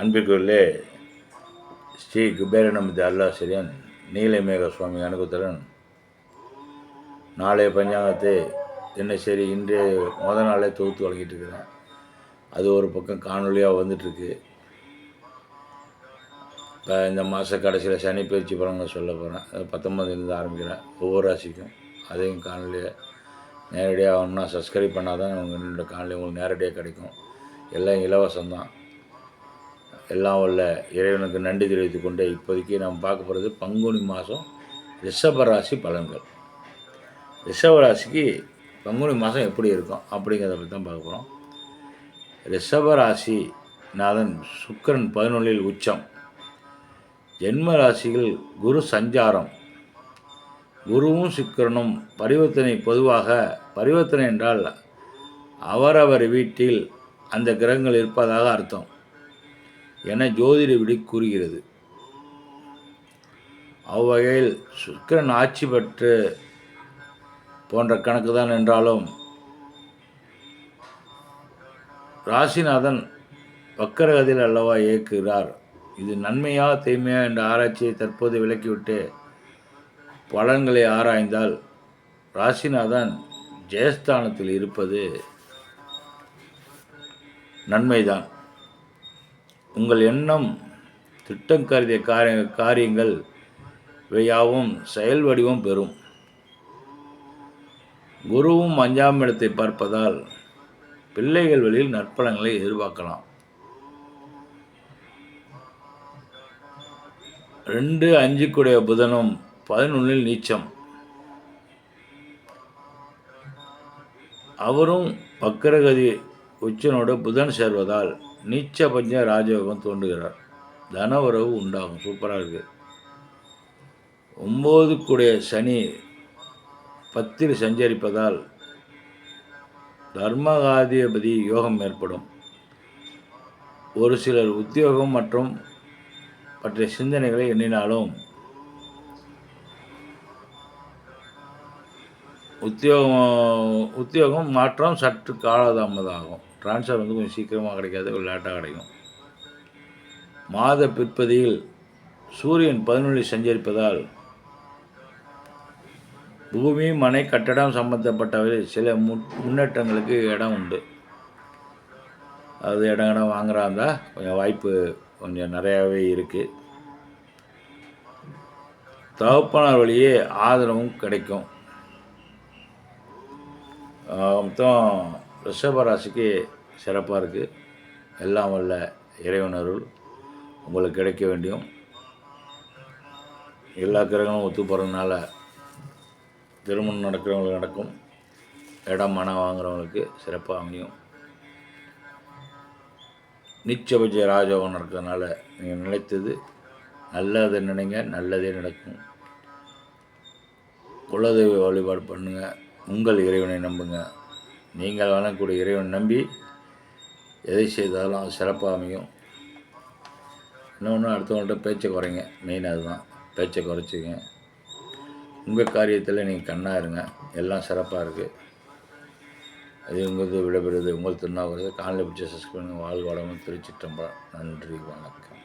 அன்பிற்குள்ளே ஸ்ரீ குபேரநம்பதி அல்லாசிரியன் நீலமேக சுவாமி அனுகுத்தரன். நாளைய பஞ்சாங்கத்தை தினசரி இன்றைய முத நாளே தொகுத்து வழங்கிட்டு இருக்கிறேன் அது ஒரு பக்கம் காணொலியாக வந்துட்டுருக்கு. இப்போ இந்த மாத கடைசியில் சனி பயிற்சி சொல்ல போகிறேன் பத்தொம்பதுலேருந்து ஆரம்பிக்கிறேன். ஒவ்வொரு ராசிக்கும் அதையும் காணொலியை நேரடியாக ஒன்றா சப்ஸ்கிரைப் பண்ணால் தான் உங்கள் காணொலி உங்களுக்கு நேரடியாக கிடைக்கும். எல்லாம் இலவசம்தான். எல்லாம் உள்ள இறைவனுக்கு நன்றி தெரிவித்து கொண்டு இப்போதைக்கு நாம் பார்க்க போகிறது பங்குனி மாதம் ரிஷபராசி பலன்கள். ரிஷபராசிக்கு பங்குனி மாதம் எப்படி இருக்கும் அப்படிங்கிறத பற்றி தான் பார்க்க போகிறோம் ரிஷபராசி நாதன் சுக்கிரன் பதினொன்றில் உச்சம். ஜென்ம ராசிகள் குரு சஞ்சாரம். குருவும் சுக்கிரனும் பரிவர்த்தனை பொதுவாக பரிவர்த்தனை என்றால் அவரவர் வீட்டில் அந்த கிரகங்கள் இருப்பதாக அர்த்தம். என ஜோதிட விடி கூறுகிறது. அவ்வகையில் சுக்கிரன் ஆட்சி பெற்று போன்ற கணக்கு தான் என்றாலும் ராசிநாதன் வக்கரகதியில் அல்லவா இயக்குகிறார். இது நன்மையா தீமையா என்ற ஆராய்ச்சியை தற்போது விலக்கிவிட்டு பலன்களை ஆராய்ந்தால் ராசிநாதன் ஜெயஸ்தானத்தில் இருப்பது நன்மைதான். உங்கள் எண்ணம் திட்டம் கருதிய காரிய காரியங்கள் இவையாவும் செயல் வடிவம் பெறும். குருவும் அஞ்சாம் இடத்தை பார்ப்பதால் பிள்ளைகள் வழியில் நற்பலங்களை எதிர்பார்க்கலாம். ரெண்டு அஞ்சுக்குடைய புதனும் பதினொன்றில் நீச்சம். அவரும் வக்கரகதி உச்சனோடு புதன் சேர்வதால் நீச்ச பஞ்ச ராஜயோகம் தோன்றுகிறார். உறவு உண்டாகும். சூப்பராக இருக்குது ஒம்போதுக்குடைய சனி பத்தில் சஞ்சரிப்பதால் தர்மகாதிபதி யோகம் ஏற்படும். ஒரு சிலர் உத்தியோகம் மற்றும் பற்றிய சிந்தனைகளை எண்ணினாலும் உத்தியோகம் உத்தியோகம் மாற்றம் சற்று காலதாமதாகும் ட்ரான்ஸ்ஃபர் வந்து கொஞ்சம் சீக்கிரமாக கிடைக்காது கொஞ்சம் லேட்டாக கிடைக்கும். மாத பிற்பதியில் சூரியன் பதினொன்றில் சஞ்சரிப்பதால் பூமி மனை கட்டடம் சம்பந்தப்பட்டவை சில முன் முன்னேற்றங்களுக்கு இடம் உண்டு. அது இடம் இடம் வாங்குறா இருந்தால் கொஞ்சம் வாய்ப்பு கொஞ்சம் நிறையாவே இருக்குது தகப்பனார் வழியே ஆதரவும் கிடைக்கும். மொத்தம் ரிஷபராசிக்கு சிறப்பாக இருக்குது எல்லாம் வல்ல இறைவனருள் உங்களுக்கு கிடைக்க வேண்டியும் எல்லா கிரகங்களும் ஒத்து போகிறதுனால திருமணம் நடக்கிறவங்களுக்கு நடக்கும். இடம் மனம் வாங்குறவங்களுக்கு சிறப்பாக அமையும். நிச்சபட்ச ராஜோகம் நடக்கிறதுனால நீங்கள் நினைத்தது நல்லதை நினைங்க நல்லதே நடக்கும். குலதெய்வ வழிபாடு பண்ணுங்கள் உங்கள் இறைவனை நம்புங்கள் நீங்கள் வணங்கக்கூடிய இறைவன் நம்பி எதை செய்தாலும் அது சிறப்பாக அமையும். இன்னொன்று அடுத்தவங்கள்ட்ட பேச்சை குறைங்க. மெயின் அதுதான். பேச்சை குறைச்சிங்க உங்கள் காரியத்தில் நீங்கள் கண்ணாக இருங்க. எல்லாம் சிறப்பாக இருக்குது அது உங்களுக்கு விடைபெறுவது உங்கள் திருநாவுகிறது காலையில் பிடிச்ச சஸ்பெண்ட் பண்ணுங்கள் வாழ்வாடமும் திருச்சிட்டம்பலம் நன்றி வணக்கம்.